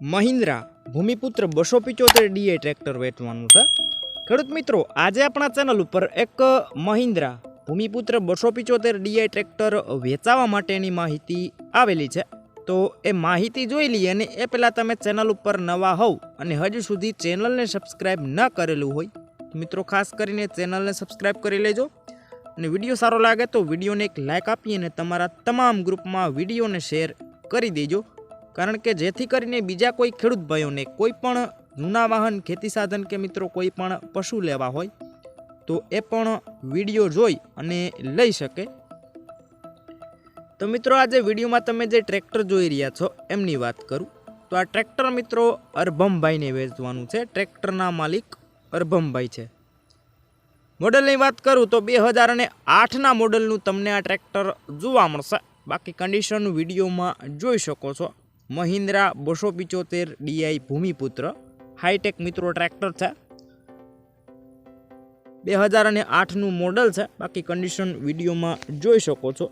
મહિન્દ્રા ભૂમિપુત્ર બસો પિચોતેર DA tractor વેચવાનું છે. ખેડૂત મિત્રો, આજે આપણા ચેનલ ઉપર એક મહિન્દ્રા ભૂમિપુત્ર બસો પિચોતેર ડીઆઈ ટ્રેક્ટર વેચાવા માટેની માહિતી આવેલી છે. તો એ માહિતી જોઈ લઈએ અને એ પહેલાં તમે ચેનલ ઉપર નવા હોવ અને હજુ સુધી ચેનલને સબસ્ક્રાઈબ ન કરેલું હોય, મિત્રો, ખાસ કરીને ચેનલને સબસ્ક્રાઈબ કરી લેજો. અને વીડિયો સારો લાગે તો વિડીયોને એક લાઇક આપી અને તમારા તમામ ગ્રુપમાં વિડીયોને શેર કરી દેજો. કારણ કે જેથી કરીને બીજા કોઈ ખેડૂત ભાઈઓને કોઈ પણ જૂના વાહન, ખેતી સાધન કે મિત્રો કોઈ પણ પશુ લેવા હોય, તો એ પણ વીડિયો જોઈ અને લઈ શકે. તો મિત્રો આજે વિડીયોમાં તમે જે ટ્રેક્ટર જોઈ રહ્યા છો, એમની વાત કરું. તો આ ટ્રેક્ટર મિત્રો અરભમભાઈને વેચવાનું છે. ટ્રેક્ટરના માલિક અરભમભાઈ છે. મોડલની વાત કરું તો બે હજાર અને આઠના મોડલનું તમને આ ટ્રેક્ટર જોવા મળશે. બાકી કન્ડિશન વિડીયોમાં જોઈ શકો છો. મહિન્દ્રા બસો પિચોતેર ડીઆઈ ભૂમિપુત્ર. હાઈટેક મિત્રો, ટ્રેક્ટર છે. બે હજાર અને આઠનું મોડલ છે. બાકી કન્ડિશન વિડીયોમાં જોઈ શકો છો.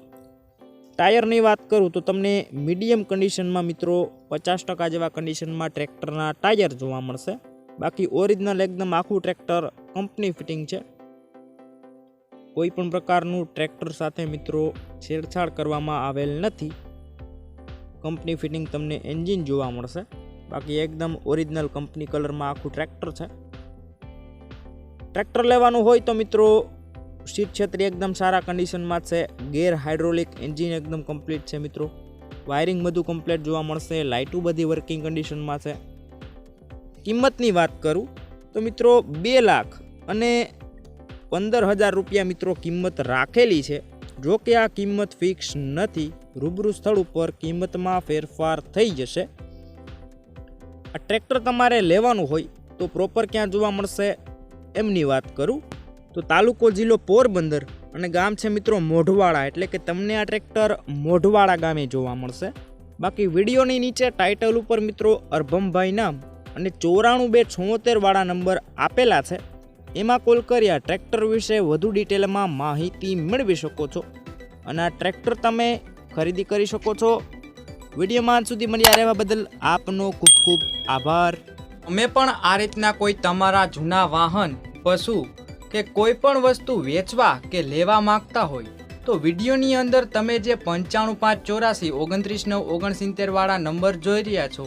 ટાયરની વાત કરું તો તમને મીડિયમ કન્ડિશનમાં મિત્રો પચાસ ટકા જેવા કન્ડિશનમાં ટ્રેક્ટરના ટાયર જોવા મળશે. બાકી ઓરિજિનલ એકદમ આખું ટ્રેક્ટર કંપની ફિટિંગ છે. કોઈ પણ પ્રકારનું ટ્રેક્ટર સાથે મિત્રો છેડછાડ કરવામાં આવેલ નથી. કંપની ફિટિંગ તમને એન્જિન જોવા મળશે. બાકી એકદમ ઓરિજિનલ કંપની કલરમાં આખું ટ્રેક્ટર છે. ટ્રેક્ટર લેવાનું હોય તો મિત્રો સીટ છત્રી એકદમ સારા કન્ડિશનમાં છે. ગેર હાઇડ્રોલિક એન્જિન એકદમ કમ્પ્લીટ છે મિત્રો. વાયરિંગ બધું કમ્પ્લીટ જોવા મળશે. લાઇટું બધી વર્કિંગ કન્ડિશનમાં છે. કિંમતની વાત કરું તો મિત્રો, બે લાખ અને પંદર હજાર રૂપિયા મિત્રો કિંમત રાખેલી છે. જો કે આ કિંમત ફિક્સ નથી, રૂબરૂ સ્થળ ઉપર કિંમતમાં ફેરફાર થઈ જશે. આ ટ્રેક્ટર તમારે લેવાનું હોય તો પ્રોપર ક્યાં જોવા મળશે એમની વાત કરું. તો તાલુકો જિલ્લો પોરબંદર અને ગામ છે મિત્રો મોઢવાડા, એટલે કે તમને આ ટ્રેક્ટર મોઢવાડા ગામે જોવા મળશે. બાકી વિડીયોની નીચે ટાઇટલ ઉપર મિત્રો અર્ભમભાઈ નામ અને ચોરાણું બે છોતેરવાળા નંબર આપેલા છે. એમાં કોલ કર્યા, ટ્રેક્ટર વિશે વધુ ડિટેલમાં માહિતી મેળવી શકો છો અને આ ટ્રેક્ટર તમે ખરીદી કરી શકો છો. વિડીયોમાં સુધી મળ્યા રહેવા બદલ આપનો ખૂબ ખૂબ આભાર. અમે પણ આ રીતના કોઈ તમારા જૂના વાહન, પશુ કે કોઈ પણ વસ્તુ વેચવા કે લેવા માંગતા હોય, તો વિડીયોની અંદર તમે જે પંચાણું પાંચ ચોરાસી, ઓગણત્રીસ નવ, ઓગણસિત્તેર વાળા નંબર જોઈ રહ્યા છો